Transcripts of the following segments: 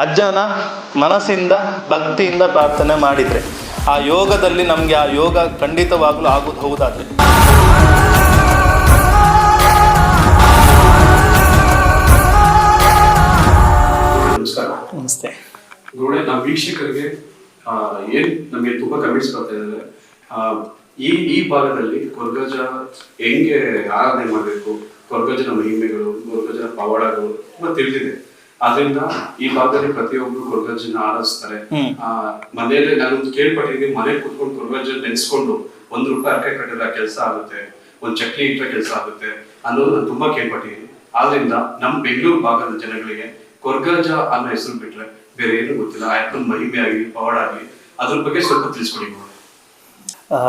ಅಜ್ಜನ ಮನಸ್ಸಿಂದ ಭಕ್ತಿಯಿಂದ ಪ್ರಾರ್ಥನೆ ಮಾಡಿದರೆ ಆ ಯೋಗದಲ್ಲಿ ನಮಗೆ ಆ ಯೋಗ ಖಂಡಿತವಾಗಲೂ ಆಗೋದು ಹೌದಾದರೆ ನಮಸ್ಕಾರ. ನಮಸ್ತೆ. ಗುರುಗಳೇ ನಮ್ಮ ವೀಕ್ಷಕರಿಗೆ ಆ, ಏನ್ ನಮಗೆ ತುಂಬಾ ಕಮೆಂಟ್ಸ್ ಬರ್ತಾ ಇದೆ ಆ, ಈ ಈ ಭಾಗದಲ್ಲಿ ಕೊರ್ಗಜ ಹೆಂಗೆ ಆರಾಧನೆ ಮಾಡಬೇಕು? ಕೊರ್ಗಜನ ಮಹಿಮೆಗಳು ಕೊರ್ಗಜನ ಪವಾಡಗಳು ತುಂಬಾ ತಿಳಿದಿದೆ. ಆದ್ರಿಂದ ಈ ಭಾಗದಲ್ಲಿ ಪ್ರತಿಯೊಬ್ರು ಗುರುಗಜ್ಜನ ಆರಾಧಿಸ್ತಾರೆ. ಆ ಮನೆಯಲ್ಲಿ ನಾನೊಂದು ಕೇಳ್ಪಟ್ಟಿದ್ದೀನಿ ಮನೆ ಕುತ್ಕೊಂಡು ಗುರುಗಜ್ಜನ ನೆನೆಸ್ಕೊಂಡು ಒಂದ್ ರೂಪಾಯಿ ಅರ್ಕೆ ಕಟ್ಟಿದ್ರೆ ಕೆಲಸ ಆಗುತ್ತೆ ಒಂದ್ ಚಕ್ಲಿ ಇಟ್ಟರೆ ಕೆಲಸ ಆಗುತ್ತೆ ಅನ್ನೋದು ನಾನು ತುಂಬಾ ಕೇಳ್ಪಟ್ಟಿದ್ದೀನಿ. ಆದ್ರಿಂದ ನಮ್ಮ ಬೆಂಗಳೂರು ಭಾಗದ ಜನಗಳಿಗೆ ಕೊರ್ಗಜ ಅನ್ನೋ ಹೆಸರು ಬಿಟ್ರೆ ಬೇರೆ ಏನು ಗೊತ್ತಿಲ್ಲ. ಆಯ್ತು ಮಹಿಮೆ ಆಗಲಿ ಪವಾಡ ಆಗಲಿ ಅದ್ರ ಬಗ್ಗೆ ಸ್ವಲ್ಪ ತಿಳಿಸ್ಕೊಡಿ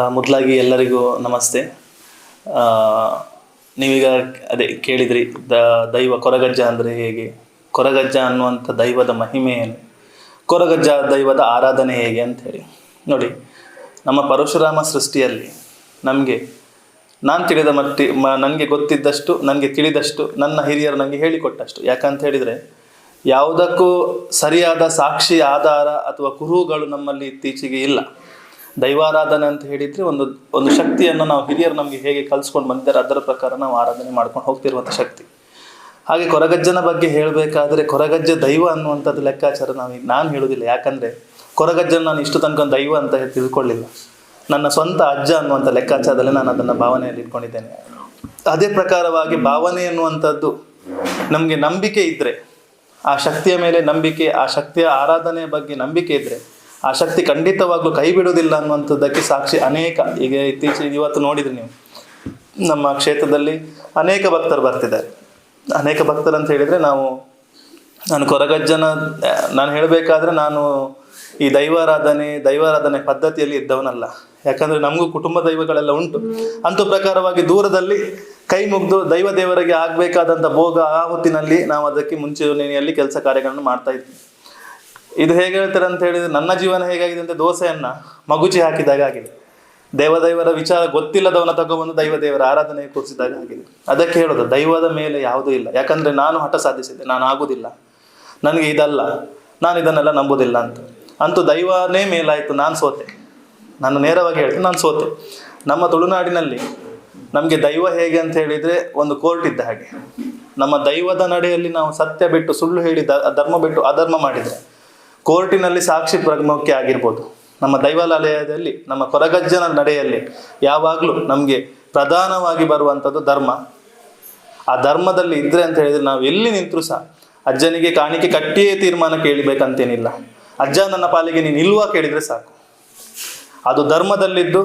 ಮೊದಲಾಗಿ ಎಲ್ಲರಿಗೂ ನಮಸ್ತೆ. ಆ, ನೀವೀಗ ಅದೇ ಕೇಳಿದ್ರಿ ದ ದೈವ ಕೊರಗಜ್ಜ ಅಂದರೆ ಹೇಗೆ? ಕೊರಗಜ್ಜ ಅನ್ನುವಂಥ ದೈವದ ಮಹಿಮೆ ಏನು? ಕೊರಗಜ್ಜ ದೈವದ ಆರಾಧನೆ ಹೇಗೆ ಅಂತ ಹೇಳಿ. ನೋಡಿ, ನಮ್ಮ ಪರಶುರಾಮ ಸೃಷ್ಟಿಯಲ್ಲಿ ನಮಗೆ ನಾನು ತಿಳಿದ ಮಟ್ಟಿ, ಮ ನನಗೆ ಗೊತ್ತಿದ್ದಷ್ಟು ನನಗೆ ತಿಳಿದಷ್ಟು, ನನ್ನ ಹಿರಿಯರು ನನಗೆ ಹೇಳಿಕೊಟ್ಟಷ್ಟು. ಯಾಕಂತ ಹೇಳಿದರೆ, ಯಾವುದಕ್ಕೂ ಸರಿಯಾದ ಸಾಕ್ಷಿ ಆಧಾರ ಅಥವಾ ಕುರುಹುಗಳು ನಮ್ಮಲ್ಲಿ ಇತ್ತೀಚೆಗೆ ಇಲ್ಲ. ದೈವಾರಾಧನೆ ಅಂತ ಹೇಳಿದರೆ ಒಂದು ಒಂದು ಶಕ್ತಿಯನ್ನು ನಾವು ಹಿರಿಯರು ನಮಗೆ ಹೇಗೆ ಕಲಿಸ್ಕೊಂಡು ಬಂದಿದ್ದಾರೆ ಅದರ ಪ್ರಕಾರ ನಾವು ಆರಾಧನೆ ಮಾಡ್ಕೊಂಡು ಹೋಗ್ತಿರುವಂಥ ಶಕ್ತಿ. ಹಾಗೆ ಕೊರಗಜ್ಜನ ಬಗ್ಗೆ ಹೇಳಬೇಕಾದ್ರೆ ಕೊರಗಜ್ಜ ದೈವ ಅನ್ನುವಂಥದ್ದು ಲೆಕ್ಕಾಚಾರ ನಾನು ನಾನು ಹೇಳುವುದಿಲ್ಲ ಯಾಕಂದರೆ ಕೊರಗಜ್ಜನ ನಾನು ಇಷ್ಟು ತನಕ ದೈವ ಅಂತ ತಿಳ್ಕೊಳ್ಳಿಲ್ಲ. ನನ್ನ ಸ್ವಂತ ಅಜ್ಜ ಅನ್ನುವಂಥ ಲೆಕ್ಕಾಚಾರದಲ್ಲಿ ನಾನು ಅದನ್ನು ಭಾವನೆಯಲ್ಲಿ ಇಟ್ಕೊಂಡಿದ್ದೇನೆ. ಅದೇ ಪ್ರಕಾರವಾಗಿ ಭಾವನೆ ಅನ್ನುವಂಥದ್ದು ನಮಗೆ ನಂಬಿಕೆ ಇದ್ದರೆ ಆ ಶಕ್ತಿಯ ಮೇಲೆ ನಂಬಿಕೆ, ಆ ಶಕ್ತಿಯ ಆರಾಧನೆಯ ಬಗ್ಗೆ ನಂಬಿಕೆ ಇದ್ದರೆ ಆ ಶಕ್ತಿ ಖಂಡಿತವಾಗ್ಲೂ ಕೈ ಬಿಡುವುದಿಲ್ಲ ಅನ್ನುವಂಥದ್ದಕ್ಕೆ ಸಾಕ್ಷಿ ಅನೇಕ, ಈಗ ಇತ್ತೀಚೆಗೆ ಇವತ್ತು ನೋಡಿದ್ರಿ ನೀವು, ನಮ್ಮ ಕ್ಷೇತ್ರದಲ್ಲಿ ಅನೇಕ ಭಕ್ತರು ಬರ್ತಿದ್ದಾರೆ. ಅನೇಕ ಭಕ್ತರು ಅಂತ ಹೇಳಿದ್ರೆ ನಾವು, ನಾನು ಕೊರಗಜ್ಜನ, ನಾನು ಹೇಳಬೇಕಾದ್ರೆ ನಾನು ಈ ದೈವಾರಾಧನೆ ದೈವಾರಾಧನೆ ಪದ್ಧತಿಯಲ್ಲಿ ಇದ್ದವನಲ್ಲ. ಯಾಕಂದ್ರೆ ನಮಗೂ ಕುಟುಂಬ ದೈವಗಳೆಲ್ಲ ಉಂಟು. ಅಂತೂ ಪ್ರಕಾರವಾಗಿ ದೂರದಲ್ಲಿ ಕೈ ಮುಗ್ದು ದೈವ ದೇವರಿಗೆ ಆಗಬೇಕಾದಂಥ ಭೋಗ ಆ ಹೊತ್ತಿನಲ್ಲಿ ನಾವು ಅದಕ್ಕೆ ಮುಂಚೂಣಿಯಲ್ಲಿ ಕೆಲಸ ಕಾರ್ಯಗಳನ್ನು ಮಾಡ್ತಾ ಇದ್ವಿ. ಇದು ಹೇಗೆ ಹೇಳ್ತಾರೆ ಅಂತ ಹೇಳಿದ್ರೆ, ನನ್ನ ಜೀವನ ಹೇಗಾಗಿದೆ ಅಂತ ದೋಸೆಯನ್ನು ಮಗುಚಿ ಹಾಕಿದಾಗ ಆಗಿದೆ. ದೇವದೈವರ ವಿಚಾರ ಗೊತ್ತಿಲ್ಲದವನ ದೈವ ದೇವರ ಆರಾಧನೆ ಕೂರಿಸಿದಾಗ ಆಗಿದೆ ಅದಕ್ಕೆ ಹೇಳೋದು, ದೈವದ ಮೇಲೆ ಯಾವುದೂ ಇಲ್ಲ. ಯಾಕಂದ್ರೆ ನಾನು ಹಠ ಸಾಧಿಸಿದ್ದೆ, ನಾನು ಆಗುದಿಲ್ಲ. ನನಗೆ ಇದಲ್ಲ, ನಾನು ಇದನ್ನೆಲ್ಲ ನಂಬುದಿಲ್ಲ ಅಂತ. ಅಂತೂ ದೈವನೇ ಮೇಲಾಯಿತು, ನಾನು ಸೋತೆ. ನಾನು ನೇರವಾಗಿ ಹೇಳ್ತೀನಿ, ನಾನು ಸೋತೆ. ನಮ್ಮ ತುಳುನಾಡಿನಲ್ಲಿ ನಮಗೆ ದೈವ ಹೇಗೆ ಅಂತ ಹೇಳಿದರೆ ಒಂದು ಕೋರ್ಟ್ ಇದ್ದ ಹಾಗೆ. ನಮ್ಮ ದೈವದ ನಡೆಯಲ್ಲಿ ನಾವು ಸತ್ಯ ಬಿಟ್ಟು ಸುಳ್ಳು ಹೇಳಿ ಧರ್ಮ ಬಿಟ್ಟು ಅಧರ್ಮ ಮಾಡಿದ್ರೆ ಕೋರ್ಟಿನಲ್ಲಿ ಸಾಕ್ಷಿ ಪ್ರಮುಖ ಆಗಿರ್ಬೋದು. ನಮ್ಮ ದೈವಾಲಯದಲ್ಲಿ, ನಮ್ಮ ಕೊರಗಜ್ಜನ ನಡೆಯಲ್ಲಿ ಯಾವಾಗಲೂ ನಮಗೆ ಪ್ರಧಾನವಾಗಿ ಬರುವಂಥದ್ದು ಧರ್ಮ. ಆ ಧರ್ಮದಲ್ಲಿ ಇದ್ರೆ ಅಂತ ಹೇಳಿದ್ರೆ ನಾವು ಎಲ್ಲಿ ನಿಂತರೂ ಸಹ ಅಜ್ಜನಿಗೆ ಕಾಣಿಕೆ ಕಟ್ಟಿಯೇ ತೀರ್ಮಾನ ಕೇಳಬೇಕಂತೇನಿಲ್ಲ. ಅಜ್ಜ ನನ್ನ ಪಾಲಿಗೆ ನೀನು ಇಲ್ವಾ ಕೇಳಿದರೆ ಸಾಕು. ಅದು ಧರ್ಮದಲ್ಲಿದ್ದು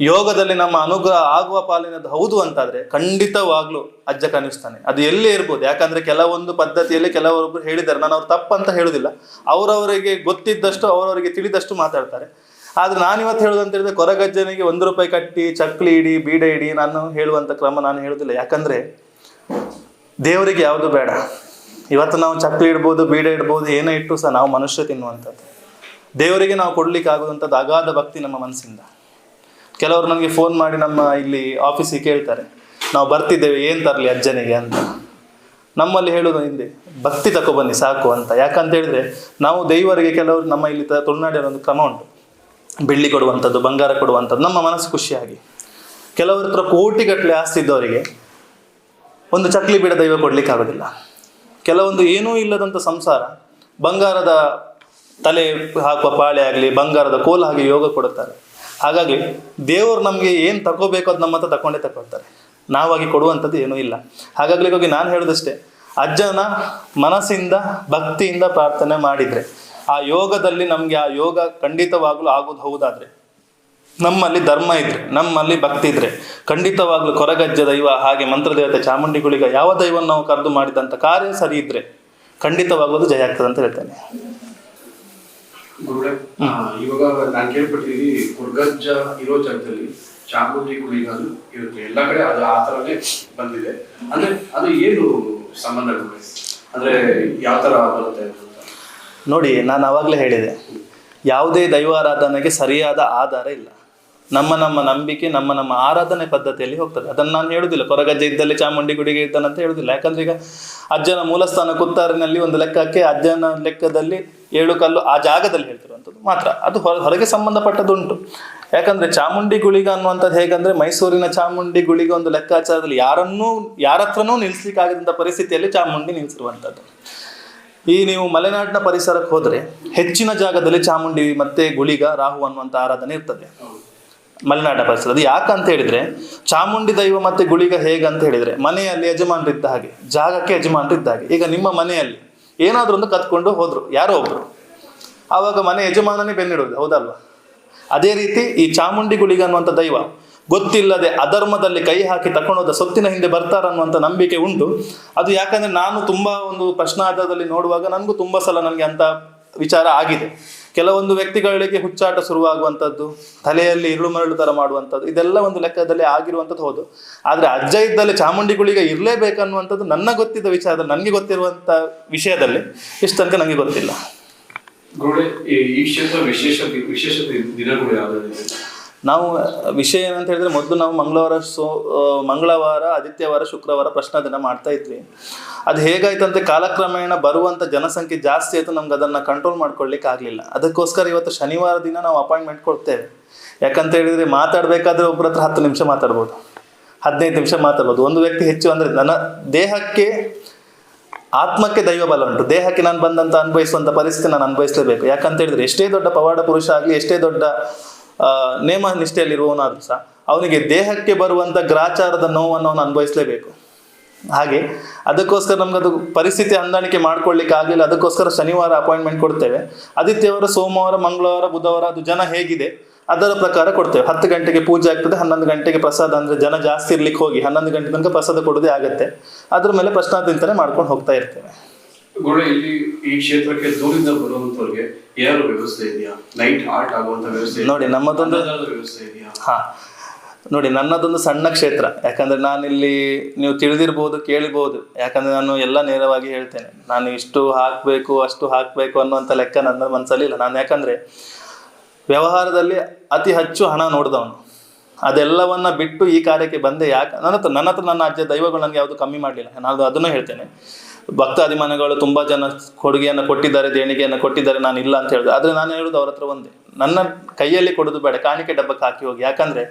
ಯೋಗದಲ್ಲಿ ನಮ್ಮ ಅನುಗ್ರಹ ಆಗುವ ಪಾಲಿನದ್ದು ಹೌದು ಅಂತಾದ್ರೆ ಖಂಡಿತವಾಗ್ಲೂ ಅಜ್ಜ ಕಾಣಿಸ್ತಾನೆ. ಅದು ಎಲ್ಲೇ ಇರ್ಬೋದು. ಯಾಕಂದ್ರೆ ಕೆಲವೊಂದು ಪದ್ಧತಿಯಲ್ಲಿ ಕೆಲವೊಬ್ಬರು ಹೇಳಿದ್ದಾರೆ. ನಾನು ಅವ್ರು ತಪ್ಪಂತ ಹೇಳುದಿಲ್ಲ. ಅವರವರಿಗೆ ಗೊತ್ತಿದ್ದಷ್ಟು, ಅವರವರಿಗೆ ತಿಳಿದಷ್ಟು ಮಾತಾಡ್ತಾರೆ. ಆದ್ರೆ ನಾನಿವತ್ತು ಹೇಳೋದಂತ ಹೇಳಿದ್ರೆ ಕೊರಗಜ್ಜನಿಗೆ ಒಂದು ರೂಪಾಯಿ ಕಟ್ಟಿ, ಚಕ್ಲಿ ಇಡಿ, ಬೀಡೆ ಇಡಿ ನಾನು ಹೇಳುವಂತ ಕ್ರಮ ನಾನು ಹೇಳುದಿಲ್ಲ. ಯಾಕಂದ್ರೆ ದೇವರಿಗೆ ಯಾವುದು ಬೇಡ. ಇವತ್ತು ನಾವು ಚಕ್ಲಿ ಇಡ್ಬೋದು, ಬೀಡೆ ಇಡ್ಬೋದು, ಏನೇ ಇಟ್ಟು ಸಹ ನಾವು ಮನುಷ್ಯ ತಿನ್ನುವಂಥದ್ದು. ದೇವರಿಗೆ ನಾವು ಕೊಡ್ಲಿಕ್ಕೆ ಆಗುವಂಥದ್ದು ಅಗಾಧ ಭಕ್ತಿ ನಮ್ಮ ಮನಸ್ಸಿಂದ. ಕೆಲವರು ನನಗೆ ಫೋನ್ ಮಾಡಿ ನಮ್ಮ ಇಲ್ಲಿ ಆಫೀಸಿಗೆ ಕೇಳ್ತಾರೆ, ನಾವು ಬರ್ತಿದ್ದೇವೆ, ಏನು ತರಲಿ ಅಜ್ಜನಿಗೆ? ಅಂತ. ನಮ್ಮಲ್ಲಿ ಹೇಳೋದು ಹಿಂದೆ ಭಕ್ತಿ ತಗೊಬನ್ನಿ ಸಾಕು ಅಂತ. ಯಾಕಂತ ಹೇಳಿದ್ರೆ, ನಾವು ದೈವರಿಗೆ ಕೆಲವರು ನಮ್ಮ ಇಲ್ಲಿ ತುಳುನಾಡಿನ ಒಂದು ಕ್ರಮ ಉಂಟು. ಬೆಳ್ಳಿ ಕೊಡುವಂಥದ್ದು, ಬಂಗಾರ ಕೊಡುವಂಥದ್ದು, ನಮ್ಮ ಮನಸ್ಸು ಖುಷಿಯಾಗಿ. ಕೆಲವರ ಹತ್ರ ಕೋಟಿಗಟ್ಟಲೆ ಆಸ್ತಿ ಇದ್ದವರಿಗೆ ಒಂದು ಚಕ್ಲಿ ಬಿಡ ದೈವ ಕೊಡ್ಲಿಕ್ಕೆ ಆಗೋದಿಲ್ಲ ಕೆಲವೊಂದು ಏನೂ ಇಲ್ಲದಂಥ ಸಂಸಾರ, ಬಂಗಾರದ ತಲೆ ಹಾಕುವ ಪಾಳೆ ಆಗಲಿ, ಬಂಗಾರದ ಕೋಲ ಹಾಗೆ ಯೋಗ ಕೊಡುತ್ತಾರೆ. ಹಾಗಾಗಿ ದೇವರು ನಮಗೆ ಏನು ತಗೋಬೇಕು ಅದು ನಮ್ಮ ಹತ್ರ ತಗೊಂಡೇ ತಗೊಳ್ತಾರೆ ನಾವಾಗಿ ಕೊಡುವಂಥದ್ದು ಏನೂ ಇಲ್ಲ. ಹಾಗಾಗಲಿ ಹೋಗಿ ನಾನು ಹೇಳಿದಷ್ಟೇ, ಅಜ್ಜನ ಮನಸ್ಸಿಂದ, ಭಕ್ತಿಯಿಂದ ಪ್ರಾರ್ಥನೆ ಮಾಡಿದರೆ, ಆ ಯೋಗದಲ್ಲಿ ನಮಗೆ ಆ ಯೋಗ ಖಂಡಿತವಾಗ್ಲೂ ಆಗೋದು ಹೌದಾದರೆ, ನಮ್ಮಲ್ಲಿ ಧರ್ಮ ಇದ್ರೆ, ನಮ್ಮಲ್ಲಿ ಭಕ್ತಿ ಇದ್ರೆ, ಖಂಡಿತವಾಗ್ಲೂ ಕೊರಗಜ್ಜ ದೈವ ಹಾಗೆ ಮಂತ್ರದೇವತೆ ಚಾಮುಂಡಿಗಳಿಗ ಯಾವ ದೈವವನ್ನು ನಾವು ಕರೆದು ಮಾಡಿದಂಥ ಕಾರ್ಯ ಸರಿ ಇದ್ರೆ ಖಂಡಿತವಾಗೋದು ಜಯ ಆಗ್ತದೆ ಅಂತ ಹೇಳ್ತೇನೆ. ಗುರುಗಳೇ ಇವಾಗ ನಾನು ಕೇಳ್ಪಟ್ಟಿದ್ದೀನಿ ಗುರ್ಗಜ್ಜ ಇರೋ ಜಾಗದಲ್ಲಿ ಚಾಮುಂಡಿ ಕುಳಿಗಾಲು ಇರುತ್ತೆ. ಎಲ್ಲ ಕಡೆ ಅದು ಆ ಬಂದಿದೆ. ಅಂದ್ರೆ ಅದು ಏನು ಸಂಬಂಧ? ಅಂದ್ರೆ ಯಾವ ತರ ಬರುತ್ತೆ ನೋಡಿ, ನಾನು ಅವಾಗಲೇ ಹೇಳಿದೆ. ಯಾವುದೇ ದೈವಾರಾಧನೆಗೆ ಸರಿಯಾದ ಆಧಾರ ಇಲ್ಲ. ನಮ್ಮ ನಮ್ಮ ನಂಬಿಕೆ, ನಮ್ಮ ನಮ್ಮ ಆರಾಧನೆ ಪದ್ಧತಿಯಲ್ಲಿ ಹೋಗ್ತದೆ. ಅದನ್ನು ನಾನು ಹೇಳುದಿಲ್ಲ. ಕೊರಗಜ್ಜೆ ಇದ್ದಲ್ಲಿ ಚಾಮುಂಡಿ ಗುಡಿಗೆ ಇದ್ದಾನಂತ ಹೇಳುದಿಲ್ಲ. ಯಾಕಂದ್ರೆ ಈಗ ಅಜ್ಜನ ಮೂಲಸ್ಥಾನ ಕುತ್ತಾರಿನಲ್ಲಿ ಒಂದು ಲೆಕ್ಕಕ್ಕೆ ಅಜ್ಜನ ಲೆಕ್ಕದಲ್ಲಿ ಏಳು ಕಲ್ಲು ಆ ಜಾಗದಲ್ಲಿ ಹೇಳ್ತಿರುವಂಥದ್ದು ಮಾತ್ರ. ಅದು ಹೊರ, ಹೊರಗೆ ಸಂಬಂಧಪಟ್ಟದ್ದುಂಟು. ಯಾಕಂದ್ರೆ ಚಾಮುಂಡಿ ಗುಳಿಗ ಅನ್ನುವಂಥದ್ದು ಹೇಗಂದ್ರೆ ಮೈಸೂರಿನ ಚಾಮುಂಡಿ ಗುಳಿಗ ಒಂದು ಲೆಕ್ಕಾಚಾರದಲ್ಲಿ ಯಾರನ್ನೂ ಯಾರ ಹತ್ರನೂ ನಿಲ್ಲಿಸ್ಲಿಕ್ಕಾಗದಂಥ ಪರಿಸ್ಥಿತಿಯಲ್ಲಿ ಚಾಮುಂಡಿ ನಿಲ್ಲಿಸಿರುವಂಥದ್ದು ಈ ನೀವು ಮಲೆನಾಡಿನ ಪರಿಸರಕ್ಕೆ ಹೋದ್ರೆ ಹೆಚ್ಚಿನ ಜಾಗದಲ್ಲಿ ಚಾಮುಂಡಿ ಮತ್ತೆ ಗುಳಿಗ, ರಾಹು ಅನ್ನುವಂಥ ಆರಾಧನೆ ಇರ್ತದೆ. ಮಲೆನಾಡ ಪರಿಸರ ಅದು ಯಾಕಂತ ಹೇಳಿದ್ರೆ ಚಾಮುಂಡಿ ದೈವ ಮತ್ತೆ ಗುಳಿಗ ಹೇಗಂತ ಹೇಳಿದ್ರೆ ಮನೆಯಲ್ಲಿ ಯಜಮಾನರಿದ್ದ ಹಾಗೆ, ಜಾಗಕ್ಕೆ ಯಜಮಾನರಿದ್ದ ಹಾಗೆ. ಈಗ ನಿಮ್ಮ ಮನೆಯಲ್ಲಿ ಏನಾದ್ರೂ ಒಂದು ಕತ್ಕೊಂಡು ಹೋದರು. ಯಾರೋ ಒಬ್ರು. ಆವಾಗ ಮನೆ ಯಜಮಾನನೇ ಬೆನ್ನಿಡೋದು, ಹೌದಲ್ವಾ? ಅದೇ ರೀತಿ ಈ ಚಾಮುಂಡಿ ಗುಳಿಗ ಅನ್ನುವಂಥ ದೈವ ಗೊತ್ತಿಲ್ಲದೆ ಅಧರ್ಮದಲ್ಲಿ ಕೈ ಹಾಕಿ ತಕೊಂಡೋದ ಸೊತ್ತಿನ ಹಿಂದೆ ಬರ್ತಾರನ್ನುವಂಥ ನಂಬಿಕೆ ಉಂಟು. ಅದು ಯಾಕಂದ್ರೆ ನಾನು ತುಂಬಾ ಒಂದು ಪ್ರಶ್ನಾಧಾರದಲ್ಲಿ ನೋಡುವಾಗ ನನಗೂ ತುಂಬಾ ಸಲ ನನಗೆ ಅಂತ ವಿಚಾರ ಆಗಿದೆ. ಕೆಲವೊಂದು ವ್ಯಕ್ತಿಗಳಿಗೆ ಹುಚ್ಚಾಟ ಶುರುವಾಗುವಂಥದ್ದು, ತಲೆಯಲ್ಲಿ ಇರುಳು ಮರಳು ತರ ಮಾಡುವಂಥದ್ದು, ಇದೆಲ್ಲ ಒಂದು ಲೆಕ್ಕದಲ್ಲಿ ಆಗಿರುವಂಥದ್ದು ಹೌದು. ಆದ್ರೆ ಅಜ್ಜ ಇದ್ದಲ್ಲಿ ಚಾಮುಂಡಿಗಳಿಗೆ ಇರಲೇಬೇಕನ್ನುವಂಥದ್ದು ನನ್ನ ಗೊತ್ತಿದ್ದ ವಿಚಾರ ನನಗೆ ಗೊತ್ತಿರುವಂಥ ವಿಷಯದಲ್ಲಿ ಇಷ್ಟು ತನಕ ನನಗೆ ಗೊತ್ತಿಲ್ಲ. ಈ ಕ್ಷೇತ್ರ ವಿಶೇಷ ವಿಶೇಷ ದಿನಗಳು ಯಾವ್ದಾದ್ರು ನಾವು ವಿಷಯ ಏನಂತ ಹೇಳಿದ್ರೆ ಮೊದಲು ನಾವು ಮಂಗಳವಾರ ಸೋ ಮಂಗಳವಾರ, ಆದಿತ್ಯವಾರ, ಶುಕ್ರವಾರ ಪ್ರಶ್ನ ದಿನ ಮಾಡ್ತಾ ಇದ್ವಿ. ಅದು ಹೇಗಾಯ್ತಂತೆ ಕಾಲಕ್ರಮೇಣ ಬರುವಂತ ಜನಸಂಖ್ಯೆ ಜಾಸ್ತಿ ಆಯಿತು ನಮ್ಗೆ ಅದನ್ನ ಕಂಟ್ರೋಲ್ ಮಾಡ್ಕೊಳ್ಲಿಕ್ಕೆ ಆಗಲಿಲ್ಲ. ಅದಕ್ಕೋಸ್ಕರ ಇವತ್ತು ಶನಿವಾರ ದಿನ ನಾವು ಅಪಾಯಿಂಟ್ಮೆಂಟ್ ಕೊಡ್ತೇವೆ. ಯಾಕಂತ ಹೇಳಿದ್ರೆ ಮಾತಾಡ್ಬೇಕಾದ್ರೆ ಒಬ್ಬರ ಹತ್ರ ಹತ್ತು ನಿಮಿಷ ಮಾತಾಡ್ಬೋದು. ಹದಿನೈದು ನಿಮಿಷ ಮಾತಾಡ್ಬೋದು. ಒಂದು ವ್ಯಕ್ತಿ ಹೆಚ್ಚು ಅಂದ್ರೆ ನನ್ನ ದೇಹಕ್ಕೆ ಆತ್ಮಕ್ಕೆ ದೈವ ಬಲ ಉಂಟು. ದೇಹಕ್ಕೆ ನಾನು ಬಂದಂತ ಅನುಭವಿಸುವಂತ ಪರಿಸ್ಥಿತಿ ನಾನು ಅನುಭವಿಸಲೇಬೇಕು ಯಾಕಂತ ಹೇಳಿದ್ರೆ ಎಷ್ಟೇ ದೊಡ್ಡ ಪವಾಡ ಪುರುಷ ಆಗಲಿ, ಎಷ್ಟೇ ದೊಡ್ಡ ನೇಮ ನಿಷ್ಠೆಯಲ್ಲಿರುವವನಾದ್ರೂ ಸಹ ಅವನಿಗೆ ದೇಹಕ್ಕೆ ಬರುವಂಥ ಗ್ರಾಚಾರದ ನೋವನ್ನು ಅವನು ಅನುಭವಿಸಲೇಬೇಕು. ಹಾಗೆ ಅದಕ್ಕೋಸ್ಕರ ನಮ್ಗೆ ಅದು ಪರಿಸ್ಥಿತಿ ಹೊಂದಾಣಿಕೆ ಮಾಡ್ಕೊಳ್ಳಿಕ್ಕೆ ಆಗಲಿಲ್ಲ. ಅದಕ್ಕೋಸ್ಕರ ಶನಿವಾರ ಅಪಾಯಿಂಟ್ಮೆಂಟ್ ಕೊಡ್ತೇವೆ. ಆದಿತ್ಯವಾರ, ಸೋಮವಾರ, ಮಂಗಳವಾರ, ಬುಧವಾರ ಅದು ಜನ ಹೇಗಿದೆ, ಅದರ ಪ್ರಕಾರ ಕೊಡ್ತೇವೆ. ಹತ್ತು ಗಂಟೆಗೆ ಪೂಜೆ ಆಗ್ತದೆ, ಹನ್ನೊಂದು ಗಂಟೆಗೆ ಪ್ರಸಾದ, ಅಂದ್ರೆ ಜನ ಜಾಸ್ತಿ ಇರ್ಲಿಕ್ಕೆ ಹೋಗಿ ಹನ್ನೊಂದು ಗಂಟೆ ತನಕ ಪ್ರಸಾದ ಕೊಡೋದೇ ಆಗುತ್ತೆ. ಅದ್ರ ಮೇಲೆ ಪ್ರಶ್ನಾರ್ಥಿಂತನೇ ಮಾಡ್ಕೊಂಡು ಹೋಗ್ತಾ ಇರ್ತೇವೆ. ಇಲ್ಲಿ ಈ ಕ್ಷೇತ್ರಕ್ಕೆ ದೂರಿಂದ ಬರುವಂತವ್ರಿಗೆ ಏನಾದ್ರು ವ್ಯವಸ್ಥೆ ಇದೆಯಾ? ನೈಟ್ ಆರ್ಟ್ ಆಗುವಂತ ವ್ಯವಸ್ಥೆ ನೋಡಿ, ನಮ್ಮದೊಂದು- ವ್ಯವಸ್ಥೆ ಇದೆಯಾ? ಹಾ. ನೋಡಿ ನನ್ನದೊಂದು ಸಣ್ಣ ಕ್ಷೇತ್ರ. ಯಾಕಂದ್ರೆ ನಾನಿಲ್ಲಿ ನೀವು ತಿಳಿದಿರ್ಬೋದು ಕೇಳಿಬಹುದು ಯಾಕಂದ್ರೆ ನಾನು ಎಲ್ಲ ನೇರವಾಗಿ ಹೇಳ್ತೇನೆ. ನಾನು ಇಷ್ಟು ಹಾಕ್ಬೇಕು ಅಷ್ಟು ಹಾಕ್ಬೇಕು ಅನ್ನುವಂಥ ಲೆಕ್ಕ ನನ್ನ ಮನಸ್ಸಲ್ಲಿ ಇಲ್ಲ. ನಾನು ಯಾಕಂದ್ರೆ ವ್ಯವಹಾರದಲ್ಲಿ ಅತಿ ಹೆಚ್ಚು ಹಣ ನೋಡಿದವನು. ಅದೆಲ್ಲವನ್ನ ಬಿಟ್ಟು ಈ ಕಾರ್ಯಕ್ಕೆ ಬಂದೆ ಯಾಕೆ ನನ್ನ ಹತ್ರ ನನ್ನ ಹತ್ರ ನನ್ನ ಅಜ್ಜ ದೈವಗಳು ನನಗೆ ಯಾವುದು ಕಮ್ಮಿ ಮಾಡಲಿಲ್ಲ. ನಾನು ಅದನ್ನು ಹೇಳ್ತೇನೆ. ಭಕ್ತಾದಿಮಾನಗಳು ತುಂಬ ಜನ ಕೊಡುಗೆಯನ್ನು ಕೊಟ್ಟಿದ್ದಾರೆ, ದೇಣಿಗೆಯನ್ನು ಕೊಟ್ಟಿದ್ದಾರೆ ನಾನು ಇಲ್ಲ ಅಂತ ಹೇಳಿದೆ. ಆದರೆ ನಾನು ಹೇಳುದು ಅವ್ರ ಹತ್ರ ಒಂದೇ. ನನ್ನ ಕೈಯಲ್ಲಿ ಕೊಡೋದು ಬೇಡ, ಕಾಣಿಕೆ ಡಬ್ಬಕ್ಕೆ ಹಾಕಿ ಹೋಗಿ. ಯಾಕಂದ್ರೆ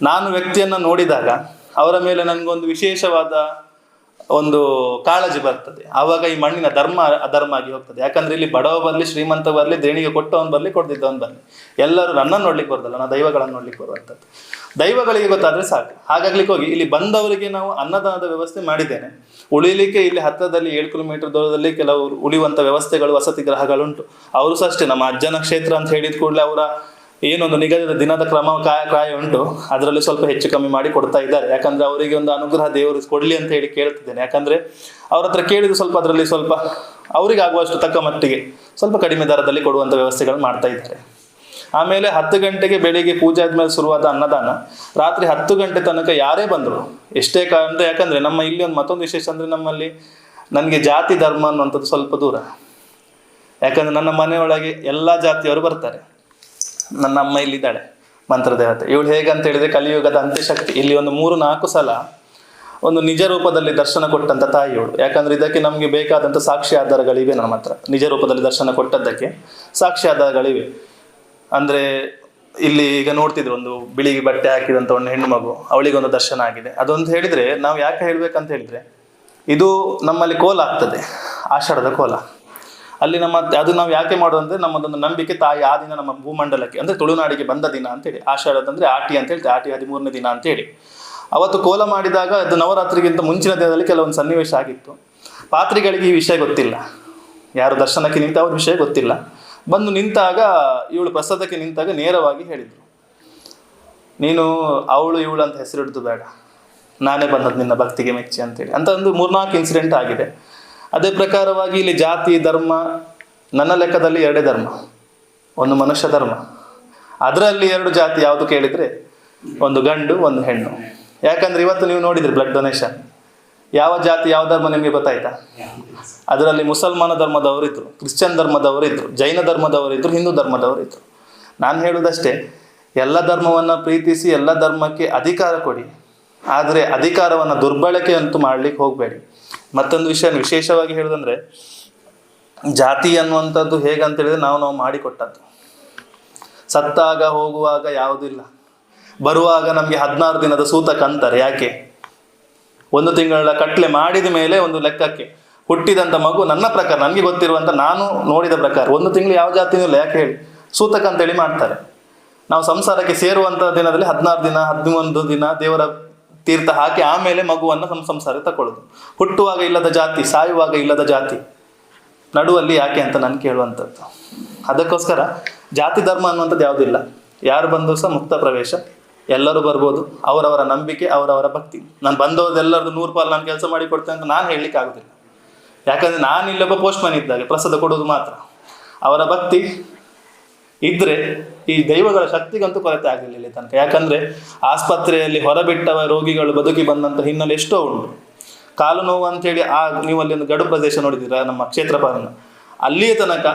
ನಾನು ವ್ಯಕ್ತಿಯನ್ನು ನೋಡಿದಾಗ ಅವರ ಮೇಲೆ ನನಗೊಂದು ವಿಶೇಷವಾದ ಒಂದು ಕಾಳಜಿ ಬರ್ತದೆ. ಆವಾಗ ಈ ಮಣ್ಣಿನ ಧರ್ಮ, ಅಧರ್ಮ ಆಗಿ ಹೋಗ್ತದೆ. ಯಾಕಂದ್ರೆ ಇಲ್ಲಿ ಬಡವ ಬರಲಿ, ಶ್ರೀಮಂತ ಬರಲಿ, ದೇಣಿಗೆ ಕೊಟ್ಟವನ್ ಬರಲಿ, ಕೊಡ್ದಿದ್ದವನ್ ಬರಲಿ. ಎಲ್ಲರೂ ನನ್ನನ್ನು ನೋಡ್ಲಿಕ್ಕೆ ಬರ್ದಲ್ಲ, ನಾ ದೈವಗಳನ್ನು ನೋಡ್ಲಿಕ್ಕೆ ಬರುವಂಥದ್ದು ದೈವಗಳಿಗೆ ಗೊತ್ತಾದ್ರೆ ಸಾಕು. ಹಾಗಾಗ್ಲಿಕ್ಕೆ ಹೋಗಿ, ಇಲ್ಲಿ ಬಂದವರಿಗೆ ನಾವು ಅನ್ನದಾನದ ವ್ಯವಸ್ಥೆ ಮಾಡಿದ್ದೇನೆ. ಉಳಿಲಿಕ್ಕೆ ಇಲ್ಲಿ ಹತ್ತಿರದಲ್ಲಿ ಏಳು ಕಿಲೋಮೀಟರ್ ದೂರದಲ್ಲಿ ಕೆಲವು ಉಳಿಯುವಂತ ವ್ಯವಸ್ಥೆಗಳು, ವಸತಿ ಗ್ರಹಗಳುಂಟು. ಅವರು ಸಹ ಅಷ್ಟೇ, ನಮ್ಮ ಅಜ್ಜನ ಕ್ಷೇತ್ರ ಅಂತ ಹೇಳಿದ ಕೂಡಲೇ ಅವರ ಏನೊಂದು ನಿಗದಿತ ದಿನದ ಕ್ರಮ ಕಾಯ ಕಾಯ ಉಂಟು. ಅದರಲ್ಲಿ ಸ್ವಲ್ಪ ಹೆಚ್ಚು ಕಮ್ಮಿ ಮಾಡಿ ಕೊಡ್ತಾ ಇದ್ದಾರೆ. ಯಾಕಂದ್ರೆ ಅವರಿಗೆ ಒಂದು ಅನುಗ್ರಹ ದೇವರು ಕೊಡಲಿ ಅಂತ ಹೇಳಿ ಕೇಳ್ತಿದ್ದೇನೆ. ಯಾಕಂದ್ರೆ ಅವ್ರ ಹತ್ರ ಕೇಳಿದ್ರು ಸ್ವಲ್ಪ ಅದರಲ್ಲಿ ಸ್ವಲ್ಪ ಅವರಿಗೆ ಆಗುವಷ್ಟು ತಕ್ಕ ಮಟ್ಟಿಗೆ ಸ್ವಲ್ಪ ಕಡಿಮೆ ದರದಲ್ಲಿ ಕೊಡುವಂಥ ವ್ಯವಸ್ಥೆಗಳು ಮಾಡ್ತಾ ಇದ್ದಾರೆ. ಆಮೇಲೆ ಹತ್ತು ಗಂಟೆಗೆ ಬೆಳಿಗ್ಗೆ ಪೂಜೆ ಆದ್ಮೇಲೆ ಶುರುವಾದ ಅನ್ನದಾನ. ರಾತ್ರಿ ಹತ್ತು ಗಂಟೆ ತನಕ ಯಾರೇ ಬಂದರು. ಎಷ್ಟೇ ಕಾರಣ ಯಾಕಂದ್ರೆ ನಮ್ಮ ಇಲ್ಲಿ ಒಂದು ಮತ್ತೊಂದು ವಿಶೇಷ ಅಂದ್ರೆ ನಮ್ಮಲ್ಲಿ ನನಗೆ ಜಾತಿ, ಧರ್ಮ ಅನ್ನುವಂಥದ್ದು ಸ್ವಲ್ಪ ದೂರ. ಯಾಕಂದ್ರೆ ನನ್ನ ಮನೆಯೊಳಗೆ ಎಲ್ಲ ಜಾತಿಯವರು ಬರ್ತಾರೆ. ನನ್ನ ಅಮ್ಮ ಇಲ್ಲಿದ್ದಾಳೆ ಮಂತ್ರದೇವತೆ ಇವಳು ಹೇಗಂತ ಹೇಳಿದ್ರೆ ಕಲಿಯುಗದ ಅಂತ್ಯಶಕ್ತಿ. ಇಲ್ಲಿ ಒಂದು ಮೂರು, ನಾಲ್ಕು ಸಲ ಒಂದು ನಿಜ ರೂಪದಲ್ಲಿ ದರ್ಶನ ಕೊಟ್ಟಂತ ತಾಯಿ ಇವಳು. ಯಾಕಂದ್ರೆ ಇದಕ್ಕೆ ನಮಗೆ ಬೇಕಾದಂಥ ಸಾಕ್ಷಿ ಆಧಾರಗಳಿವೆ ನಮ್ಮ ಹತ್ರ. ನಿಜ ರೂಪದಲ್ಲಿ ದರ್ಶನ ಕೊಟ್ಟದ್ದಕ್ಕೆ ಸಾಕ್ಷಿ ಆಧಾರಗಳಿವೆ ಅಂದ್ರೆ ಇಲ್ಲಿ ಈಗ ನೋಡ್ತಿದ್ರು ಒಂದು ಬಿಳಿ ಬಟ್ಟೆ ಹಾಕಿದಂತ ಒಂದು ಹೆಣ್ಣು ಮಗು, ಅವಳಿಗೆ ಒಂದು ದರ್ಶನ ಆಗಿದೆ. ಅದೊಂದು ಹೇಳಿದ್ರೆ ನಾವು ಯಾಕೆ ಹೇಳ್ಬೇಕಂತ ಹೇಳಿದ್ರೆ, ಇದು ನಮ್ಮಲ್ಲಿ ಕೋಲ ಆಗ್ತದೆ, ಆಷಾಢದ ಕೋಲ. ಅಲ್ಲಿ ನಮ್ಮ, ಅದು ನಾವು ಯಾಕೆ ಮಾಡೋದಂದ್ರೆ ನಮ್ಮದೊಂದು ನಂಬಿಕೆ ತಾಯಿ ಆ ದಿನ ನಮ್ಮ ಭೂಮಂಡಲಕ್ಕೆ, ಅಂದ್ರೆ ತುಳುನಾಡಿಗೆ ಬಂದ ದಿನ ಅಂತೇಳಿ ಆಷಾಢದ ಅಂದ್ರೆ ಆಟಿ ಅಂತ ಹೇಳ್ತೇವೆ, ಆಟಿ ಹದಿಮೂರನೇ ದಿನ ಅಂತೇಳಿ ಅವತ್ತು ಕೋಲ ಮಾಡಿದಾಗ ಅದು ನವರಾತ್ರಿಗಿಂತ ಮುಂಚಿನ ದಿನದಲ್ಲಿ ಕೆಲವೊಂದು ಸನ್ನಿವೇಶ ಆಗಿತ್ತು. ಪಾತ್ರಿಗಳಿಗೆ ಈ ವಿಷಯ ಗೊತ್ತಿಲ್ಲ. ಯಾರು ದರ್ಶನಕ್ಕೆ ನಿಂತ ಅವ್ರ ವಿಷಯ ಗೊತ್ತಿಲ್ಲ. ಬಂದು ನಿಂತಾಗ ಇವಳು ಪ್ರಸಾದಕ್ಕೆ ನಿಂತಾಗ ನೇರವಾಗಿ ಹೇಳಿದ್ರು. ನೀನು ಅವಳು ಇವಳು ಅಂತ ಹೆಸರಿಡ್ದು ಬೇಡ. ನಾನೇ ಬಂದದ್ದು ನಿನ್ನ ಭಕ್ತಿಗೆ ಮೆಚ್ಚಿ ಅಂತೇಳಿ. ಅಂತ ಒಂದು ಮೂರ್ನಾಲ್ಕು ಇನ್ಸಿಡೆಂಟ್ ಆಗಿದೆ. ಅದೇ ಪ್ರಕಾರವಾಗಿ ಇಲ್ಲಿ ಜಾತಿ, ಧರ್ಮ, ನನ್ನ ಲೆಕ್ಕದಲ್ಲಿ ಎರಡೇ ಧರ್ಮ. ಒಂದು ಮನುಷ್ಯ ಧರ್ಮ. ಅದರಲ್ಲಿ ಎರಡು ಜಾತಿ ಯಾವುದು ಕೇಳಿದ್ರೆ ಒಂದು ಗಂಡು, ಒಂದು ಹೆಣ್ಣು. ಯಾಕಂದ್ರೆ ಇವತ್ತು ನೀವು ನೋಡಿದ್ರಿ ಬ್ಲಡ್ ಡೊನೇಷನ್ ಯಾವ ಜಾತಿ, ಯಾವ ಧರ್ಮ ನಿಮಗೆ ಗೊತ್ತಾಯ್ತಾ? ಅದರಲ್ಲಿ ಮುಸಲ್ಮಾನ ಧರ್ಮದವರು ಇದ್ರು ಕ್ರಿಶ್ಚಿಯನ್ ಧರ್ಮದವರು ಇದ್ರು ಜೈನ ಧರ್ಮದವರು ಇದ್ರು ಹಿಂದೂ ಧರ್ಮದವರು ಇದ್ರು ನಾನು ಹೇಳುವುದಷ್ಟೇ ಎಲ್ಲ ಧರ್ಮವನ್ನು ಪ್ರೀತಿಸಿ, ಎಲ್ಲ ಧರ್ಮಕ್ಕೆ ಅಧಿಕಾರ ಕೊಡಿ. ಆದರೆ ಅಧಿಕಾರವನ್ನು ದುರ್ಬಳಕೆ ಅಂತೂ ಮಾಡ್ಲಿಕ್ಕೆ ಹೋಗಬೇಡಿ. ಮತ್ತೊಂದು ವಿಷಯ ವಿಶೇಷವಾಗಿ ಹೇಳುದಂದ್ರೆ, ಜಾತಿ ಅನ್ನುವಂಥದ್ದು ಹೇಗಂತ ಹೇಳಿದ್ರೆ ನಾವು ನಾವು ಮಾಡಿಕೊಟ್ಟದ್ದು. ಸತ್ತಾಗ ಹೋಗುವಾಗ ಯಾವುದಿಲ್ಲ. ಬರುವಾಗ ನಮಗೆ ಹದಿನಾರು ದಿನದ ಸೂತಕ ಅಂತಾರೆ ಯಾಕೆ? ಒಂದು ತಿಂಗಳ ಕಟ್ಲೆ ಮಾಡಿದ ಮೇಲೆ ಒಂದು ಲೆಕ್ಕಕ್ಕೆ ಹುಟ್ಟಿದಂಥ ಮಗು ನನ್ನ ಪ್ರಕಾರ, ನನಗೆ ಗೊತ್ತಿರುವಂಥ ನಾನು ನೋಡಿದ ಪ್ರಕಾರ, ಒಂದು ತಿಂಗಳು ಯಾವ ಜಾತಿನೂ ಇಲ್ಲ. ಯಾಕೆ ಹೇಳಿ? ಸೂತಕ ಅಂತೇಳಿ ಮಾಡ್ತಾರೆ. ನಾವು ಸಂಸಾರಕ್ಕೆ ಸೇರುವಂಥ ದಿನದಲ್ಲಿ ಹದಿನಾರು ದಿನ ಹದಿಮೂರು ದಿನ ದೇವರ ತೀರ್ಥ ಹಾಕಿ ಆಮೇಲೆ ಮಗುವನ್ನು ನಮ್ಮ ಸಂಸಾರಕ್ಕೆ ತಗೊಳ್ಳೋದು ಹುಟ್ಟುವಾಗ ಇಲ್ಲದ ಜಾತಿ, ಸಾಯುವಾಗ ಇಲ್ಲದ ಜಾತಿ. ನಡುವಲ್ಲಿ ಯಾಕೆ ಅಂತ ನಾನು ಕೇಳುವಂಥದ್ದು. ಅದಕ್ಕೋಸ್ಕರ ಜಾತಿ ಧರ್ಮ ಅನ್ನುವಂಥದ್ದು ಯಾವುದಿಲ್ಲ. ಯಾರು ಬಂದರೂ ಸಹ ಮುಕ್ತ ಪ್ರವೇಶ. ಎಲ್ಲರೂ ಬರ್ಬೋದು, ಅವರವರ ನಂಬಿಕೆ, ಅವರವರ ಭಕ್ತಿ. ನಾನು ಬಂದವರೆಲ್ಲರದು ನೂರು ಪಾಲು ನಾನು ಕೆಲಸ ಮಾಡಿ ಕೊಡ್ತೇನೆ ಅಂತ ನಾನು ಹೇಳಲಿಕ್ಕೆ ಆಗೋದಿಲ್ಲ. ಯಾಕಂದರೆ ನಾನು ಇಲ್ಲೊಬ್ಬ ಪೋಸ್ಟ್ಮನ್ ಇದ್ದಾಗೆ, ಪ್ರಸಾದ ಕೊಡೋದು ಮಾತ್ರ. ಅವರ ಭಕ್ತಿ ಇದ್ರೆ ಈ ದೈವಗಳ ಶಕ್ತಿಗಂತೂ ಕೊರತೆ ಆಗಲಿಲ್ಲ ತನಕ. ಯಾಕಂದ್ರೆ ಆಸ್ಪತ್ರೆಯಲ್ಲಿ ಹೊರಬಿಟ್ಟವ ರೋಗಿಗಳು ಬದುಕಿ ಬಂದಂತ ಹಿನ್ನೆಲೆ ಎಷ್ಟೋ ಉಂಟು. ಕಾಲು ನೋವು ಅಂತೇಳಿ ಆ ನೀವು ಅಲ್ಲಿ ಒಂದು ಗಡು ಪ್ರದೇಶ ನೋಡಿದ್ದೀರಾ, ನಮ್ಮ ಕ್ಷೇತ್ರಪಾಲನ. ಅಲ್ಲಿಯ ತನಕ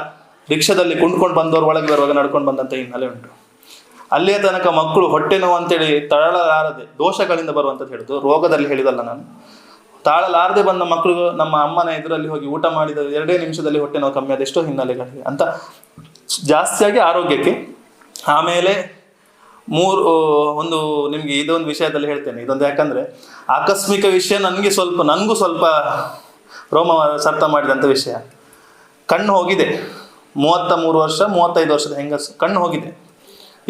ರಿಕ್ಷಾದಲ್ಲಿ ಕುಂಡ್ಕೊಂಡು ಬಂದವರು, ಒಳಗೆ ಬರುವಾಗ ನಡ್ಕೊಂಡು ಬಂದಂತ ಹಿನ್ನೆಲೆ ಉಂಟು. ಅಲ್ಲಿಯ ತನಕ ಮಕ್ಕಳು ಹೊಟ್ಟೆ ನೋವು ಅಂತೇಳಿ ತಳಲಾರದೆ ದೋಷಗಳಿಂದ ಬರುವಂಥದ್ದು ಹೇಳಿದ್ರು ರೋಗದಲ್ಲಿ ಹೇಳಿದಲ್ಲ ನಾನು. ತಾಳಲಾರದೆ ಬಂದ ಮಕ್ಕಳು ನಮ್ಮ ಅಮ್ಮನ ಎದುರಲ್ಲಿ ಹೋಗಿ ಊಟ ಮಾಡಿದ ಎರಡೇ ನಿಮಿಷದಲ್ಲಿ ಹೊಟ್ಟೆ ನೋವು ಕಮ್ಮಿ ಆದ ಎಷ್ಟೋ ಹಿನ್ನೆಲೆಗಳಿವೆ ಅಂತ ಜಾಸ್ತಿಯಾಗಿ ಆರೋಗ್ಯಕ್ಕೆ. ಆಮೇಲೆ ಮೂರು ಒಂದು ನಿಮಗೆ ಇದೊಂದು ವಿಷಯದಲ್ಲಿ ಹೇಳ್ತೇನೆ. ಇದೊಂದು ಯಾಕಂದ್ರೆ ಆಕಸ್ಮಿಕ ವಿಷಯ ನನಗೆ ಸ್ವಲ್ಪ, ನನಗೂ ಸ್ವಲ್ಪ ರೋಮ ಸರ್ತ ಮಾಡಿದಂಥ ವಿಷಯ. ಕಣ್ಣು ಹೋಗಿದೆ. ಮೂವತ್ತ ಮೂರು ವರ್ಷ, ಮೂವತ್ತೈದು ವರ್ಷದ ಹೆಂಗಸು ಕಣ್ಣು ಹೋಗಿದೆ.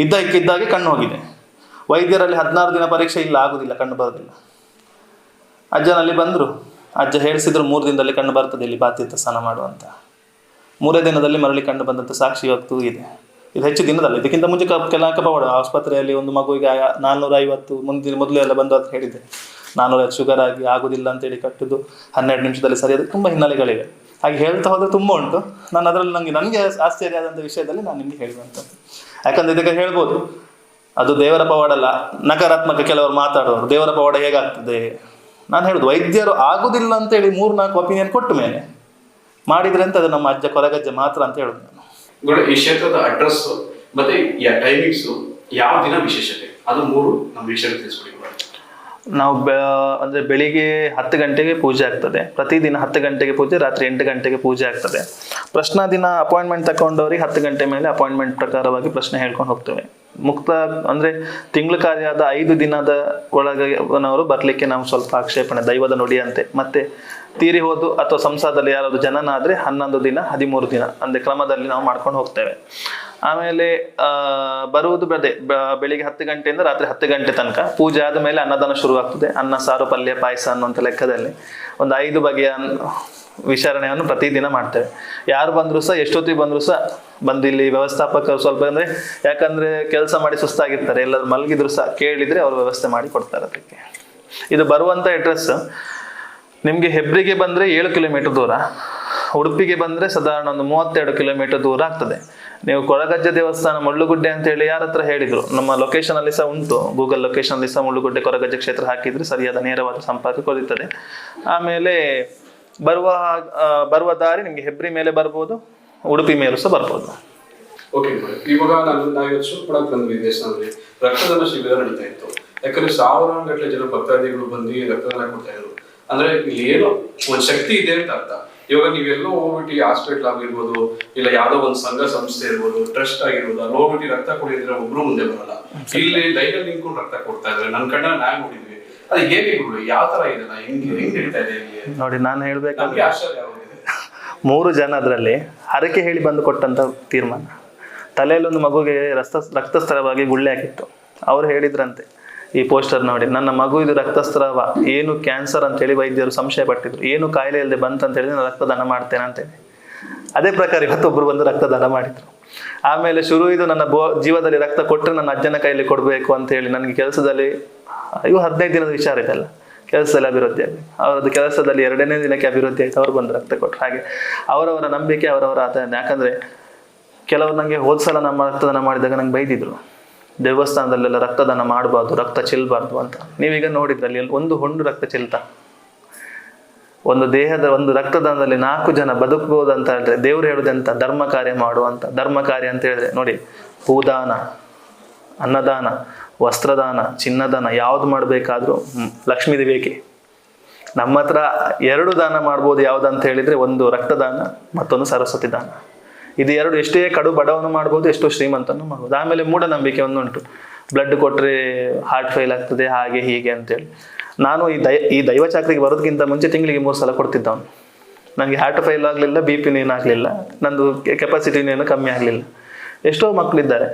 ಇದ್ದಕ್ಕಿದ್ದಾಗೆ ಕಣ್ಣು ಹೋಗಿದೆ. ವೈದ್ಯರಲ್ಲಿ ಹದಿನಾರು ದಿನ ಪರೀಕ್ಷೆ ಇಲ್ಲ, ಆಗುದಿಲ್ಲ, ಕಣ್ಣು ಬರೋದಿಲ್ಲ. ಅಜ್ಜನಲ್ಲಿ ಬಂದರು. ಅಜ್ಜ ಹೇಳಿಸಿದ್ರು, ಮೂರು ದಿನದಲ್ಲಿ ಕಣ್ಣು ಬರ್ತದೆ, ಇಲ್ಲಿ ಬಾಧ್ಯತೆ ಸ್ನಾನ ಮಾಡುವಂತ ಮೂರೇ ದಿನದಲ್ಲಿ ಮರಳಿ ಕಂಡು ಬಂದಂಥ ಸಾಕ್ಷಿ ಇವತ್ತು ಇದೆ ಇದು ಹೆಚ್ಚು ದಿನದಲ್ಲ, ಇದಕ್ಕಿಂತ ಮುಂಚೆ ಕೆಲ ಕಪವಾಡ ಆಸ್ಪತ್ರೆಯಲ್ಲಿ ಒಂದು ಮಗುವಿಗೆ ನಾನ್ನೂರ ಐವತ್ತು ಮುಂದಿನ ಮೊದಲು ಎಲ್ಲ ಬಂದು ಅಂತ ಹೇಳಿದ್ದೆ ನಾನ್ನೂರ ಶುಗರ್ ಆಗಿ ಆಗುದಿಲ್ಲ ಅಂತೇಳಿ ಕಟ್ಟಿದ್ದು, ಹನ್ನೆರಡು ನಿಮಿಷದಲ್ಲಿ ಸರಿಯಾದ ತುಂಬ ಹಿನ್ನೆಲೆಗಳಿವೆ. ಹಾಗೆ ಹೇಳ್ತಾ ಹೋದ್ರೆ ತುಂಬ ಉಂಟು. ನಾನು ಅದರಲ್ಲಿ ನನಗೆ ನನಗೆ ಆಶ್ಚರ್ಯ ಆದಂಥ ವಿಷಯದಲ್ಲಿ ನಾನು ನಿಮಗೆ ಹೇಳುವಂಥದ್ದು ಯಾಕಂದ್ರೆ ಇದಕ್ಕೆ ಹೇಳ್ಬೋದು, ಅದು ದೇವರ ಪವಾಡಲ್ಲ, ನಕಾರಾತ್ಮಕ ಕೆಲವರು ಮಾತಾಡೋರು, ದೇವರ ಪವಾಡ ಹೇಗಾಗ್ತದೆ? ನಾನು ಹೇಳುದು, ವೈದ್ಯರು ಆಗುದಿಲ್ಲ ಅಂತೇಳಿ ಮೂರು ನಾಲ್ಕು ಒಪಿನಿಯನ್ ಕೊಟ್ಟ ಮೇಲೆ, ಮಾಡಿದ್ರೆ ಅಂತ ಅದು ನಮ್ಮ ಅಜ್ಜ ಕೊರಗಜ್ಜ ಮಾತ್ರ ಅಂತ ಹೇಳುದು ನಾನು. ಈ ಕ್ಷೇತ್ರದ ಅಡ್ರೆಸ್ ಮತ್ತೆ ಟೈಮಿಂಗ್ಸ್ ಯಾವ ದಿನ ವಿಶೇಷತೆ? ಅದು ಮೂರು ನಮ್ಮ ವಿಷಯ ತಿಳಿಸ್ಕೊಡಿ. ನಾವು ಅಂದ್ರೆ ಬೆಳಿಗ್ಗೆ ಹತ್ತು ಗಂಟೆಗೆ ಪೂಜೆ ಆಗ್ತದೆ. ಪ್ರತಿದಿನ ಹತ್ತು ಗಂಟೆಗೆ ಪೂಜೆ, ರಾತ್ರಿ ಎಂಟು ಗಂಟೆಗೆ ಪೂಜೆ ಆಗ್ತದೆ. ಪ್ರಶ್ನಾ ದಿನ ಅಪಾಯಿಂಟ್ಮೆಂಟ್ ತಗೊಂಡವ್ರಿಗೆ ಹತ್ತು ಗಂಟೆ ಮೇಲೆ ಅಪಾಯಿಂಟ್ಮೆಂಟ್ ಪ್ರಕಾರವಾಗಿ ಪ್ರಶ್ನೆ ಹೇಳ್ಕೊಂಡು ಹೋಗ್ತೇವೆ. ಮುಕ್ತ, ಅಂದ್ರೆ ತಿಂಗಳು ಕಾರ್ಯದ ಐದು ದಿನದ ಒಳಗನವರು ಬರಲಿಕ್ಕೆ ನಾವು ಸ್ವಲ್ಪ ಆಕ್ಷೇಪಣೆ, ದೈವದ ನುಡಿಯಂತೆ. ಮತ್ತೆ ತೀರಿ ಹೋದು ಅಥವಾ ಸಂಸಾರದಲ್ಲಿ ಯಾರಾದ್ರು ಜನನ ಆದರೆ ಹನ್ನೊಂದು ದಿನ, ಹದಿಮೂರು ದಿನ, ಅಂದ್ರೆ ಕ್ರಮದಲ್ಲಿ ನಾವು ಮಾಡ್ಕೊಂಡು ಹೋಗ್ತೇವೆ. ಆಮೇಲೆ ಬರುವುದು ಅದೇ ಬೆಳಿಗ್ಗೆ ಹತ್ತು ಗಂಟೆಯಿಂದ ರಾತ್ರಿ ಹತ್ತು ಗಂಟೆ ತನಕ. ಪೂಜೆ ಆದ ಮೇಲೆ ಅನ್ನದಾನ ಶುರುವಾಗ್ತದೆ. ಅನ್ನ, ಸಾರು, ಪಲ್ಯ, ಪಾಯಸ ಅನ್ನುವಂಥ ಲೆಕ್ಕದಲ್ಲಿ. ಒಂದು ಐದು ಬಗೆಯ ವಿಚಾರಣೆಯನ್ನು ಪ್ರತಿದಿನ ಮಾಡ್ತೇವೆ. ಯಾರು ಬಂದರೂ ಸಹ, ಎಷ್ಟೊತ್ತಿಗೆ ಬಂದರೂ ಸಹ, ಬಂದು ಇಲ್ಲಿ ವ್ಯವಸ್ಥಾಪಕರು ಸ್ವಲ್ಪ ಅಂದರೆ, ಯಾಕಂದರೆ ಕೆಲಸ ಮಾಡಿ ಸುಸ್ತಾಗಿರ್ತಾರೆ. ಎಲ್ಲರೂ ಮಲಗಿದ್ರು ಸಹ, ಕೇಳಿದರೆ ಅವರು ವ್ಯವಸ್ಥೆ ಮಾಡಿ ಕೊಡ್ತಾರೆ ಅದಕ್ಕೆ. ಇದು ಬರುವಂಥ ಅಡ್ರೆಸ್ ನಿಮಗೆ ಹೆಬ್ರಿಗೆ ಬಂದರೆ ಏಳು ಕಿಲೋಮೀಟರ್ ದೂರ. ಉಡುಪಿಗೆ ಬಂದರೆ ಸಾಧಾರಣ ಒಂದು ಮೂವತ್ತೆರಡು ಕಿಲೋಮೀಟರ್ ದೂರ ಆಗ್ತದೆ. ನೀವು ಕೊರಗಜ್ಜ ದೇವಸ್ಥಾನ ಮುಳ್ಳುಗುಡ್ಡೆ ಅಂತ ಹೇಳಿ ಯಾರ ಹತ್ರ ಹೇಳಿದ್ರು? ನಮ್ಮ ಲೊಕೇಶನ್ ಅಲ್ಲಿ ಸಹ ಉಂಟು. ಗೂಗಲ್ ಲೊಕೇಶನ್ ಅಲ್ಲಿ ಸಹ ಮುಳ್ಳುಗುಡ್ಡೆ ಕೊರಗಜ್ಜ ಕ್ಷೇತ್ರ ಹಾಕಿದ್ರೆ ಸರಿಯಾದ ನೇರವಾದ ಸಂಪರ್ಕ ಕೊಡುತ್ತದೆ. ಆಮೇಲೆ ಬರುವ ಬರುವ ದಾರಿ ನಿಮಗೆ ಹೆಬ್ರಿ ಮೇಲೆ ಬರ್ಬೋದು, ಉಡುಪಿ ಮೇಲೂ ಸಹ ಬರ್ಬೋದು. ಓಕೆ ರಕ್ತದಾನ ಶಿಬಿರ ನಡೀತಾ ಇತ್ತು. ಯಾಕಂದ್ರೆ ಸಾವಿರಾರು ಗಟ್ಟಲೆ ಜನ ಭಕ್ತಾದಿಗಳು ಬಂದು ರಕ್ತದಾನ ಕೊಡ್ತಾ ಇದ್ರು. ಅಂದ್ರೆ ಇಲ್ಲಿ ಏನೋ ಒಂದು ಶಕ್ತಿ ಇದೆ ಅಂತ ಅರ್ಥ. ಇವಾಗ ನೀವೆಲ್ಲೋ ಹೋಗ್ಬಿಟ್ಟು ಹಾಸ್ಪಿಟಲ್ ಆಗಿರ್ಬೋದು ಇಲ್ಲ ಯಾವ್ದೋ ಒಂದು ಸಂಘ ಸಂಸ್ಥೆ ಇರ್ಬೋದು ಟ್ರಸ್ಟ್ ಆಗಿರ್ಬೋದು ಅಲ್ಲಿ ಹೋಗ್ಬಿಟ್ಟು ರಕ್ತ ಕೊಡಿದ್ರೆ ಒಬ್ರು ಮುಂದೆ ಬರಲ್ಲ. ಇಲ್ಲಿ ಲೈನಲ್ಲಿ ನಿಂತ್ಕೊಂಡು ರಕ್ತ ಕೊಡ್ತಾ ಇದ್ರೆ ನನ್ನ ಕಣ್ಣ ನಾನ್ ನೋಡಿದ್ವಿ. ಅದು ಹೇಗೆ ಗುರು ಯಾವ ತರ ಇದೆ ಹೆಂಗೆ ಹೆಂಗ್ ನಡೀತಾ ಇದೆ ನೋಡಿ ನಾನು ಹೇಳ್ಬೇಕಂದ್ರೆ ಆಶ್ಚರ್ಯ ಮೂರು ಜನ ಅದರಲ್ಲಿ ಹರಕೆ ಹೇಳಿ ಬಂದು ಕೊಟ್ಟಂತ ತೀರ್ಮಾನ. ತಲೆಯಲ್ಲೊಂದು ಮಗುಗೆ ರಕ್ತ ರಕ್ತಸ್ಥಳವಾಗಿ ಗುಳ್ಳೆ ಹಾಕಿತ್ತು. ಅವ್ರು ಹೇಳಿದ್ರಂತೆ ಈ ಪೋಸ್ಟರ್ ನೋಡಿ, ನನ್ನ ಮಗು ಇದು ರಕ್ತಸ್ರಾವ, ಏನು ಕ್ಯಾನ್ಸರ್ ಅಂತ ಹೇಳಿ ವೈದ್ಯರು ಸಂಶಯ ಪಟ್ಟಿದ್ರು. ಏನು ಕಾಯಿಲೆ ಇಲ್ಲದೆ ಬಂತ ಅಂತ ಹೇಳಿ ನಾನು ರಕ್ತದಾನ ಮಾಡ್ತೇನೆ ಅಂತೇಳಿ ಅದೇ ಪ್ರಕಾರ ಇವತ್ತೊಬ್ರು ಬಂದು ರಕ್ತದಾನ ಮಾಡಿದ್ರು. ಆಮೇಲೆ ಶುರು ಇದು ನನ್ನ ಬೋ, ಜೀವದಲ್ಲಿ ರಕ್ತ ಕೊಟ್ಟರೆ ನನ್ನ ಅಜ್ಜನ ಕೈಯಲ್ಲಿ ಕೊಡಬೇಕು ಅಂತ ಹೇಳಿ ನನಗೆ ಕೆಲಸದಲ್ಲಿ ಇವು ಹದಿನೈದು ದಿನದ ವಿಚಾರ ಇದೆಲ್ಲ. ಕೆಲಸದಲ್ಲಿ ಅಭಿವೃದ್ಧಿ ಆಗಿದೆ. ಅವರದ್ದು ಕೆಲಸದಲ್ಲಿ ಎರಡನೇ ದಿನಕ್ಕೆ ಅಭಿವೃದ್ಧಿ ಆಯಿತು. ಅವ್ರು ಬಂದು ರಕ್ತ ಕೊಟ್ಟರು ಹಾಗೆ ಅವರವರ ನಂಬಿಕೆ, ಅವರವರ ಆತ ಯಾಕಂದ್ರೆ ಕೆಲವರು ನನಗೆ ಹೋದ ಸಲ ನಮ್ಮ ರಕ್ತದಾನ ಮಾಡಿದಾಗ ನಂಗೆ ಬೈದಿದ್ರು. ದೇವಸ್ಥಾನದಲ್ಲೆಲ್ಲ ರಕ್ತದಾನ ಮಾಡಬಾರ್ದು, ರಕ್ತ ಚೆಲ್ಲಬಾರ್ದು ಅಂತ. ನೀವೀಗ ನೋಡಿದ್ರಲ್ಲಿ ಒಂದು ಹೊಂಡು ರಕ್ತ ಚೆಲ್ತಾ. ಒಂದು ದೇಹದ ಒಂದು ರಕ್ತದಾನದಲ್ಲಿ ನಾಲ್ಕು ಜನ ಬದುಕಬಹುದು ಅಂತ ಹೇಳಿದ್ರೆ ದೇವ್ರು ಹೇಳುದಂತ ಧರ್ಮ ಕಾರ್ಯ ಮಾಡುವಂತ ಧರ್ಮ ಕಾರ್ಯ ಅಂತ ಹೇಳಿದ್ರೆ ನೋಡಿ ಹೂದಾನ ಅನ್ನದಾನ, ವಸ್ತ್ರದಾನ, ಚಿನ್ನದಾನ ಯಾವ್ದು ಮಾಡಬೇಕಾದ್ರೂ ಲಕ್ಷ್ಮೀ ಬೇಕೆ ನಮ್ಮ ಹತ್ರ ಎರಡು ದಾನ ಮಾಡ್ಬೋದು ಯಾವ್ದಂತ ಹೇಳಿದ್ರೆ ಒಂದು ರಕ್ತದಾನ, ಮತ್ತೊಂದು ಸರಸ್ವತಿ ದಾನ. ಇದು ಎರಡು ಎಷ್ಟೇ ಕಡು ಬಡವನ್ನು ಮಾಡ್ಬೋದು, ಎಷ್ಟೋ ಶ್ರೀಮಂತನು ಮಾಡ್ಬೋದು. ಆಮೇಲೆ ಮೂಢನಂಬಿಕೆ ಒಂದುಂಟು ಬ್ಲಡ್ ಕೊಟ್ಟರೆ ಹಾರ್ಟ್ ಫೇಲ್ ಆಗ್ತದೆ, ಹಾಗೆ ಹೀಗೆ ಅಂತೇಳಿ. ನಾನು ಈ ದೈ, ಈ ದೈವ ಚಾಕ್ರಿಗೆ ಬರೋದಕ್ಕಿಂತ ಮುಂಚೆ ತಿಂಗಳಿಗೆ ಮೂರು ಸಲ ಕೊಡ್ತಿದ್ದವನು. ನನಗೆ ಹಾರ್ಟ್ ಫೇಲ್ ಆಗಲಿಲ್ಲ ಬಿ ಪಿನ ಏನಾಗಲಿಲ್ಲ ನಂದು ಕೆಪಾಸಿಟಿನೇನು ಕಮ್ಮಿ ಆಗಲಿಲ್ಲ. ಎಷ್ಟೋ ಮಕ್ಕಳಿದ್ದಾರೆ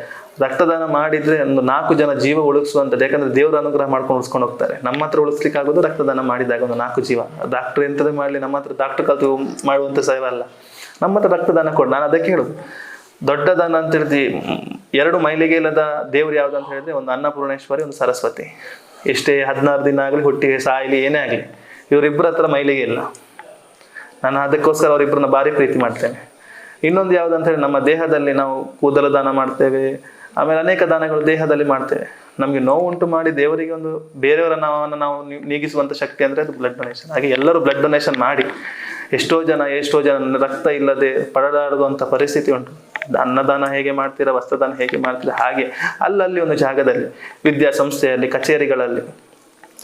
ರಕ್ತದಾನ ಮಾಡಿದರೆ ಒಂದು ನಾಲ್ಕು ಜನ ಜೀವ ಉಳಿಸುವಂಥದ್ದು, ಯಾಕಂದರೆ ದೇವರ ಅನುಗ್ರಹ ಮಾಡ್ಕೊಂಡು ಉಳಿಸ್ಕೊಂಡು ಹೋಗ್ತಾರೆ. ನಮ್ಮ ಹತ್ರ ಉಳಿಸ್ಲಿಕ್ಕೆ ಆಗೋದು ರಕ್ತದಾನ ಮಾಡಿದಾಗ ಒಂದು ನಾಲ್ಕು ಜೀವ. ಡಾಕ್ಟರ್ ಎಂಥದ್ದು ಮಾಡಲಿ, ನಮ್ಮ ಹತ್ರ ಡಾಕ್ಟರ್ ಕಲ್ತು ಮಾಡುವಂಥ ಸೇವೆ ಅಲ್ಲ ನಮ್ಮ ಹತ್ರ ರಕ್ತದಾನ ಕೊಡು, ನಾನು ಅದಕ್ಕೆ ಹೇಳುದು. ದೊಡ್ಡ ದಾನ ಅಂತ ಹೇಳಿದ್ವಿ ಎರಡು ಮೈಲಿಗೆ ಇಲ್ಲದ ದೇವ್ರು ಯಾವ್ದು ಅಂತ ಹೇಳಿದ್ರೆ ಒಂದು ಅನ್ನಪೂರ್ಣೇಶ್ವರಿ, ಒಂದು ಸರಸ್ವತಿ. ಎಷ್ಟೇ ಹದಿನಾರು ದಿನ ಆಗಲಿ ಹುಟ್ಟಿಗೆ ಸಾಯಲಿ, ಏನೇ ಆಗಲಿ ಇವರಿಬ್ಬರ ಹತ್ರ ಮೈಲಿಗೆ ಇಲ್ಲ. ನಾನು ಅದಕ್ಕೋಸ್ಕರ ಅವರಿಬ್ಬರನ್ನ ಭಾರಿ ಪ್ರೀತಿ ಮಾಡ್ತೇನೆ. ಇನ್ನೊಂದು ಯಾವ್ದು ಅಂತ ಹೇಳಿ ನಮ್ಮ ದೇಹದಲ್ಲಿ ನಾವು ಕೂದಲು ದಾನ ಮಾಡ್ತೇವೆ, ಆಮೇಲೆ ಅನೇಕ ದಾನಗಳು ದೇಹದಲ್ಲಿ ಮಾಡ್ತೇವೆ. ನಮಗೆ ನೋವು ಉಂಟು ಮಾಡಿ ದೇವರಿಗೆ ಒಂದು ಬೇರೆಯವರ ನಾವನ್ನು ನಾವು ನೀಗಿಸುವಂತ ಶಕ್ತಿ ಅಂದ್ರೆ ಅದು ಬ್ಲಡ್ ಡೊನೇಷನ್ ಹಾಗೆ ಎಲ್ಲರೂ ಬ್ಲಡ್ ಡೊನೇಷನ್ ಮಾಡಿ. ಎಷ್ಟೋ ಜನ ಎಷ್ಟೋ ಜನ ರಕ್ತ ಇಲ್ಲದೆ ಪರದಾಡುವಂಥ ಪರಿಸ್ಥಿತಿ ಉಂಟು. ಅನ್ನದಾನ ಹೇಗೆ ಮಾಡ್ತೀರಾ, ವಸ್ತ್ರದಾನ ಹೇಗೆ ಮಾಡ್ತೀರಾ, ಹಾಗೆ ಅಲ್ಲಲ್ಲಿ ಒಂದು ಜಾಗದಲ್ಲಿ, ವಿದ್ಯಾಸಂಸ್ಥೆಯಲ್ಲಿ, ಕಚೇರಿಗಳಲ್ಲಿ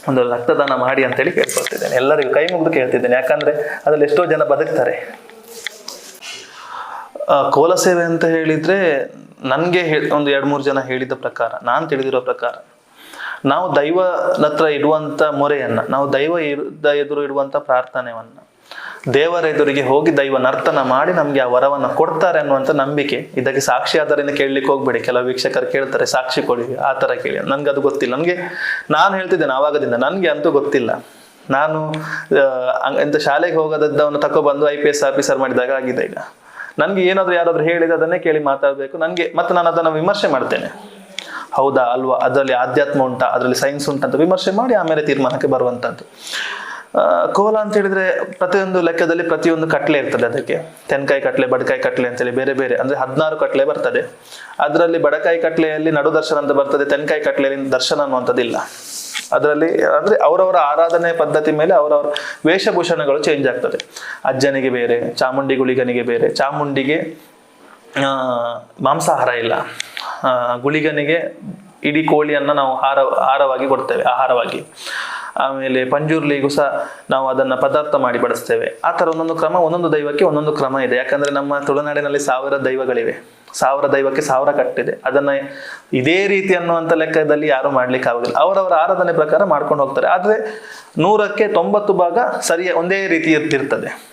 ಒಂದು ರಕ್ತದಾನ ಮಾಡಿ ಅಂತೇಳಿ ಕೇಳ್ಕೊಳ್ತಿದ್ದೇನೆ. ಎಲ್ಲರಿಗೂ ಕೈ ಮುಗಿದು ಕೇಳ್ತಿದ್ದೇನೆ. ಯಾಕಂದ್ರೆ ಅದ್ರಲ್ಲಿ ಎಷ್ಟೋ ಜನ ಬದುಕ್ತಾರೆ. ಕೋಲ ಸೇವೆ ಅಂತ ಹೇಳಿದ್ರೆ ನನಗೆ ಒಂದು ಎರಡು ಮೂರು ಜನ ಹೇಳಿದ ಪ್ರಕಾರ, ನಾನು ತಿಳಿದಿರೋ ಪ್ರಕಾರ, ನಾವು ದೈವನತ್ರ ಹತ್ರ ಇಡುವಂಥ ಮೊರೆಯನ್ನ, ನಾವು ದೈವ ಎದುರು ಇಡುವಂಥ ಪ್ರಾರ್ಥನೆಯನ್ನ ದೇವರ ಎದುರಿಗೆ ಹೋಗಿ ದೈವ ನರ್ತನ ಮಾಡಿ ನಮ್ಗೆ ಆ ವರವನ್ನ ಕೊಡ್ತಾರೆ ಅನ್ನುವಂಥ ನಂಬಿಕೆ. ಇದಕ್ಕೆ ಸಾಕ್ಷಿ ಆಧಾರದಿಂದ ಕೇಳಲಿಕ್ಕೆ ಹೋಗ್ಬೇಡಿ. ಕೆಲವು ವೀಕ್ಷಕರು ಕೇಳ್ತಾರೆ ಸಾಕ್ಷಿ ಕೊಡಿ ಆ ಥರ ಕೇಳಿ. ನನ್ಗೆ ಅದು ಗೊತ್ತಿಲ್ಲ. ನನಗೆ ನಾನು ಹೇಳ್ತಿದ್ದೇನೆ ಆವಾಗದಿಂದ. ನನಗೆ ಅಂತೂ ಗೊತ್ತಿಲ್ಲ. ನಾನು ಎಂತ ಶಾಲೆಗೆ ಹೋಗೋದದ್ದವನ್ನು ತಗೊಬಂದು ಐ ಪಿ ಎಸ್ ಆಫೀಸರ್ ಮಾಡಿದಾಗ ಆಗಿದೆ ಈಗ. ನನಗೆ ಏನಾದರೂ ಯಾರಾದರೂ ಹೇಳಿದ ಅದನ್ನೇ ಕೇಳಿ ಮಾತಾಡಬೇಕು. ನನಗೆ ಮತ್ತೆ ನಾನು ಅದನ್ನು ವಿಮರ್ಶೆ ಮಾಡ್ತೇನೆ. ಹೌದಾ ಅಲ್ವಾ? ಅದರಲ್ಲಿ ಆಧ್ಯಾತ್ಮ ಉಂಟಾ ಅದರಲ್ಲಿ ಸೈನ್ಸ್ ಉಂಟಂತ ವಿಮರ್ಶೆ ಮಾಡಿ ಆಮೇಲೆ ತೀರ್ಮಾನಕ್ಕೆ ಬರುವಂಥದ್ದು ಆ, ಕೋಲ ಅಂತ ಹೇಳಿದ್ರೆ ಪ್ರತಿಯೊಂದು ಲೆಕ್ಕದಲ್ಲಿ ಪ್ರತಿಯೊಂದು ಕಟ್ಲೆ ಇರ್ತದೆ ಅದಕ್ಕೆ. ತೆನ್ಕಾಯಿ ಕಟ್ಲೆ ಬಡಕಾಯಿ ಕಟ್ಲೆ ಅಂತೇಳಿ ಬೇರೆ ಬೇರೆ ಅಂದ್ರೆ ಹದಿನಾರು ಕಟ್ಲೆ ಬರ್ತದೆ. ಅದರಲ್ಲಿ ಬಡಕಾಯಿ ಕಟ್ಲೆಯಲ್ಲಿ ನಡು ದರ್ಶನ ಅಂತ ಬರ್ತದೆ ತೆನ್ಕಾಯಿ ಕಟ್ಲೆಯಲ್ಲಿ ದರ್ಶನ ಅನ್ನುವಂಥದ್ದಿಲ್ಲ. ಅದರಲ್ಲಿ ಅಂದ್ರೆ ಅವರವರ ಆರಾಧನೆ ಪದ್ಧತಿ ಮೇಲೆ ಅವರವರ ವೇಷಭೂಷಣಗಳು ಚೇಂಜ್ ಆಗ್ತದೆ. ಅಜ್ಜನಿಗೆ ಬೇರೆ ಚಾಮುಂಡಿ ಗುಳಿಗನಿಗೆ ಬೇರೆ ಚಾಮುಂಡಿಗೆ ಆ, ಮಾಂಸಾಹಾರ ಇಲ್ಲ. ಗುಳಿಗನಿಗೆ ಇಡೀ ಕೋಳಿಯನ್ನು ನಾವು ಹಾರ ಆಹಾರವಾಗಿ ಕೊಡ್ತೇವೆ ಆಹಾರವಾಗಿ. ಆಮೇಲೆ ಪಂಜುರ್ಲಿಗೂ ಸಹ ನಾವು ಅದನ್ನ ಪದಾರ್ಥ ಮಾಡಿ ಬಡಿಸ್ತೇವೆ. ಆ ಥರ ಒಂದೊಂದು ಕ್ರಮ, ಒಂದೊಂದು ದೈವಕ್ಕೆ ಒಂದೊಂದು ಕ್ರಮ ಇದೆ. ಯಾಕಂದ್ರೆ ನಮ್ಮ ತುಳುನಾಡಿನಲ್ಲಿ ಸಾವಿರ ದೈವಗಳಿವೆ. ಸಾವಿರ ದೈವಕ್ಕೆ ಸಾವಿರ ಕಟ್ಟಿದೆ. ಅದನ್ನ ಇದೇ ರೀತಿ ಅನ್ನುವಂಥ ಲೆಕ್ಕದಲ್ಲಿ ಯಾರು ಮಾಡ್ಲಿಕ್ಕೆ ಆಗೋದಿಲ್ಲ. ಅವರವರ ಆರಾಧನೆ ಪ್ರಕಾರ ಮಾಡ್ಕೊಂಡು ಹೋಗ್ತಾರೆ. ಆದರೆ ನೂರಕ್ಕೆ ತೊಂಬತ್ತು ಭಾಗ ಸರಿಯ ಒಂದೇ ರೀತಿ ಇರ್ತಿರ್ತದೆ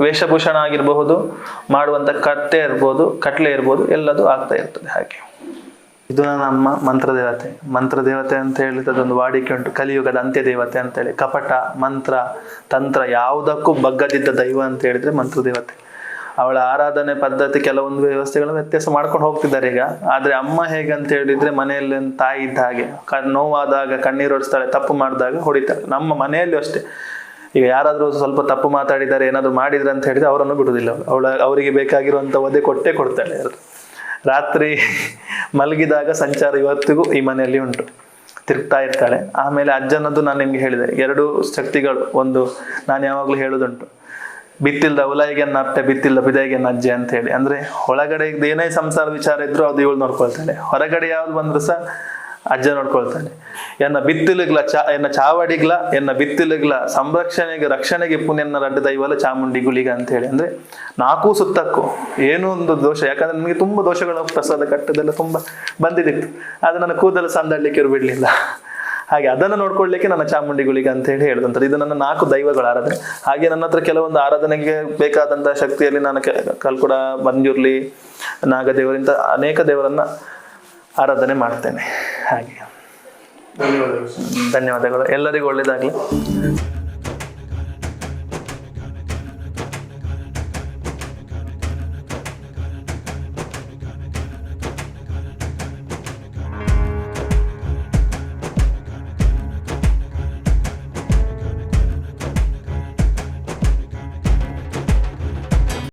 ವೇಷಭೂಷಣ ಆಗಿರಬಹುದು, ಮಾಡುವಂತ ಕಟ್ಟೆ ಇರ್ಬೋದು, ಕಟ್ಲೆ ಇರ್ಬೋದು, ಎಲ್ಲದೂ ಆಗ್ತಾ ಇರ್ತದೆ ಹಾಗೆ. ಇದು ನಮ್ಮ ಮಂತ್ರ ದೇವತೆ ಮಂತ್ರ ದೇವತೆ ಅಂತ ಹೇಳಿದ್ರೆ ಅದೊಂದು ವಾಡಿಕೆ ಉಂಟು. ಕಲಿಯುಗದ ಅಂತ್ಯ ದೇವತೆ ಅಂತೇಳಿ ಕಪಟ, ಮಂತ್ರ, ತಂತ್ರ ಯಾವುದಕ್ಕೂ ಬಗ್ಗದಿದ್ದ ದೈವ ಅಂತ ಹೇಳಿದ್ರೆ ಮಂತ್ರ ದೇವತೆ ಅವಳ ಆರಾಧನೆ ಪದ್ಧತಿ ಕೆಲವೊಂದು ವ್ಯವಸ್ಥೆಗಳು ವ್ಯತ್ಯಾಸ ಮಾಡ್ಕೊಂಡು ಹೋಗ್ತಿದ್ದಾರೆ ಈಗ. ಆದ್ರೆ ಅಮ್ಮ ಹೇಗೆ ಅಂತ ಹೇಳಿದ್ರೆ ಮನೆಯಲ್ಲಿ ತಾಯಿ ಇದ್ದ ಹಾಗೆ. ನೋವಾದಾಗ ಕಣ್ಣೀರು ಹೊಡಿಸ್ತಾಳೆ ತಪ್ಪು ಮಾಡಿದಾಗ ಹೊಡಿತಾಳೆ. ನಮ್ಮ ಮನೆಯಲ್ಲೂ ಅಷ್ಟೇ. ಈಗ ಯಾರಾದರೂ ಸ್ವಲ್ಪ ತಪ್ಪು ಮಾತಾಡಿದ್ದಾರೆ, ಏನಾದರೂ ಮಾಡಿದ್ರೆ ಅಂತ ಹೇಳಿದ್ರೆ ಅವರನ್ನು ಬಿಡುದಿಲ್ಲ ಅವಳು, ಅವರಿಗೆ ಬೇಕಾಗಿರುವಂಥ ಒದೆ ಕೊಟ್ಟೆ ಕೊಡ್ತಾಳೆ ರಾತ್ರಿ ಮಲಗಿದಾಗ ಸಂಚಾರ ಇವತ್ತಿಗೂ ಈ ಮನೆಯಲ್ಲಿ ಉಂಟು. ತಿರುಗ್ತಾ ಇರ್ತಾಳೆ. ಆಮೇಲೆ ಅಜ್ಜನದ್ದು ನಾನು ನಿಮ್ಗೆ ಹೇಳಿದೆ. ಎರಡು ಶಕ್ತಿಗಳು. ಒಂದು ನಾನು ಯಾವಾಗಲೂ ಹೇಳೋದುಂಟು ಬಿತ್ತಿಲ್ದ ಉಲಾಯಿಗೆನ್ನ ಅಪ್ಪೆ ಬಿತ್ತಿಲ್ಲ ಬಿದಾಯಿಗೆನ್ನ ಅಜ್ಜೆ ಅಂತ ಹೇಳಿ. ಅಂದ್ರೆ ಒಳಗಡೆ ಏನೇ ಸಂಸಾರ ವಿಚಾರ ಇದ್ರು ಅದು ಇವಳು ನೋಡ್ಕೊಳ್ತಾಳೆ. ಹೊರಗಡೆ ಯಾವ್ದು ಬಂದ್ರು ಸಹ ಅಜ್ಜ ನೋಡ್ಕೊಳ್ತಾನೆ. ಎನ್ನ ಬಿತ್ತಿಲುಗ್ಲ ಚಾ, ಎನ್ನ ಚಾವಡಿಗ್ಲ, ಎನ್ನ ಬಿತ್ತಿಲುಗ್ಲ ಸಂರಕ್ಷಣೆಗೆ, ರಕ್ಷಣೆಗೆ ಪುಣ್ಯನ ರಡ್ಡ ದೈವಲ ಚಾಮುಂಡಿ ಗುಳಿಗ ಅಂತ ಹೇಳಿ ಅಂದ್ರೆ ನಾಲ್ಕು ಸುತ್ತಕ್ಕೂ ಏನೂ ಒಂದು ದೋಷ. ಯಾಕಂದ್ರೆ ನನಗೆ ತುಂಬಾ ದೋಷಗಳು ಪ್ರಸಾದ ಕಟ್ಟದೆಲ್ಲ ತುಂಬಾ ಬಂದಿದ್ದಿತ್ತು ಅದು ನನ್ನ ಕೂದಲು ಸಂದಾಡ್ಲಿಕ್ಕೆ ಬಿಡ್ಲಿಲ್ಲ. ಹಾಗೆ ಅದನ್ನು ನೋಡ್ಕೊಳ್ಳಿಕ್ಕೆ ನನ್ನ ಚಾಮುಂಡಿ ಗುಳಿಗ ಅಂತ ಹೇಳಿ ಹೇಳಿದಂತಾರೆ. ಇದು ನನ್ನ ನಾಲ್ಕು ದೈವಗಳ ಆರಾಧನೆ. ಹಾಗೆ ನನ್ನ ಹತ್ರ ಕೆಲವೊಂದು ಆರಾಧನೆಗೆ ಬೇಕಾದಂತಹ ಶಕ್ತಿಯಲ್ಲಿ ನಾನು ಕಲ್ಕುಡ, ಮಂಜೂರ್ಲಿ, ನಾಗದೇವರಿಂದ ಅನೇಕ ದೇವರನ್ನ ಆರಾಧನೆ ಮಾಡ್ತೇನೆ. ಹಾಗೆ. ಧನ್ಯವಾದಗಳು. ಎಲ್ಲರಿಗೂ ಒಳ್ಳೇದಾಗಲಿ